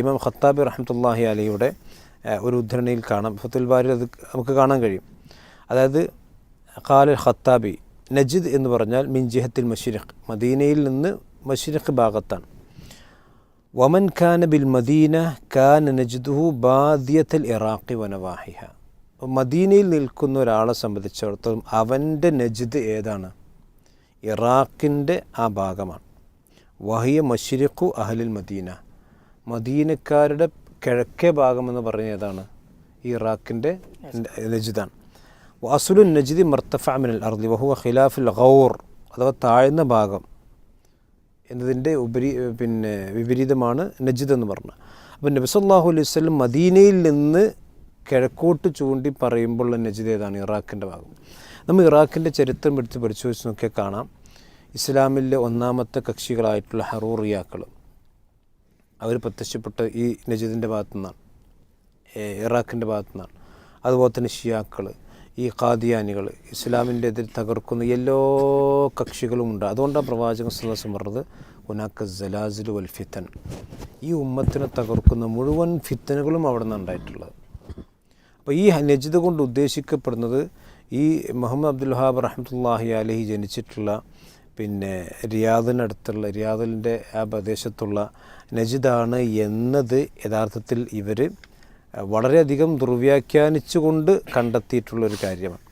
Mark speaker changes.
Speaker 1: ഇമാം ഖത്താബി റഹ്മത്തുല്ലാഹി അലിയുടെ ഒരു ഉദ്ധരണിയിൽ കാണാം. ഫത്തുൽ ബാരി അത് നമുക്ക് കാണാൻ കഴിയും. അതായത് ഖാൽ ഖത്താബി നജിദ് എന്ന് പറഞ്ഞാൽ മിൻ ജിഹത്തിൽ മഷിരിഖ് മദീനയിൽ നിന്ന് മഷിരഖ് ഭാഗത്താണ്. വമൻ ഖാന ബിൽ മദീന ഖാൻ നജ്ദുഹു ബാദ്യത്തിൽ ഇറാഖി വനവാഹിഹ മദീനയിൽ നിൽക്കുന്ന ഒരാളെ സംബന്ധിച്ചിടത്തോളം അവന്റെ നജിദ് ഏതാണ്? ഇറാഖിന്റെ ആ ഭാഗമാണ്. വഹിയ മഷിരഖു അഹലിൽ മദീന. മദീനക്കാരുടെ കിഴക്കേ ഭാഗം എന്ന് പറഞ്ഞ ഏതാണ് ഇറാഖിന്റെ നജിദാണ് വാസുലു നജിദി മർത്തഫാമിനൽ അർദി വഹുവ ഖിലാഫുൽ ഗൗർ അഥവാ താഴ്ന്ന ഭാഗം എന്നതിന്റെ ഉപരി പിന്നെ വിപരീതമാണ് നജിദ് എന്ന് പറഞ്ഞത്. അപ്പോൾ നബിസല്ലാഹു അലൈഹി വസല്ലം മദീനയിൽ നിന്ന് കിഴക്കോട്ട് ചൂണ്ടി പറയുമ്പോൾ നജിദ് ഏതാണ്? ഇറാഖിന്റെ ഭാഗം. നമ്മൾ ഇറാഖിന്റെ ചരിത്രം എടുത്ത് പരിശോധിച്ച് നോക്കിയാൽ കാണാം. ഇസ്ലാമിലെ ഒന്നാമത്തെ കക്ഷികളായിട്ടുള്ള ഹറൂറിയാക്കൾ അവർ പ്രത്യക്ഷപ്പെട്ട ഈ നജീദിന്റെ ഭാഗത്തു നിന്നാണ് ഇറാഖിന്റെ ഭാഗത്തു നിന്നാണ്. അതുപോലെ തന്നെ ഷിയാക്കൾ ഈ ഖാദിയാനികൾ ഇസ്ലാമിന്റെ എതിർ തകർക്കുന്ന എല്ലാ കക്ഷികളും ഉണ്ട്. അതുകൊണ്ടാണ് പ്രവാചകൻ സുഹാസം പറഞ്ഞത് ഉനാക്ക ജലാസിൽ വൽ ഫിത്തൻ. ഈ ഉമ്മത്തിനെ തകർക്കുന്ന മുഴുവൻ ഫിത്തനുകളും അവിടെ നിന്ന് ഉണ്ടായിട്ടുള്ളത്. അപ്പോൾ ഈ നജിദ് കൊണ്ട് ഉദ്ദേശിക്കപ്പെടുന്നത് ഈ മുഹമ്മദ് അബ്ദുൽ ഹാബ് റഹ്മത്തുല്ലാഹി അലഹി ജനിച്ചിട്ടുള്ള പിന്നെ റിയാദിനടുത്തുള്ള റിയാദിന്റെ ആ പ്രദേശത്തുള്ള നജിദാണ് എന്നത് യഥാർത്ഥത്തിൽ ഇവർ വളരെയധികം ദുർവ്യാഖ്യാനിച്ചുകൊണ്ട് കണ്ടെത്തിയിട്ടുള്ളൊരു കാര്യമാണ്.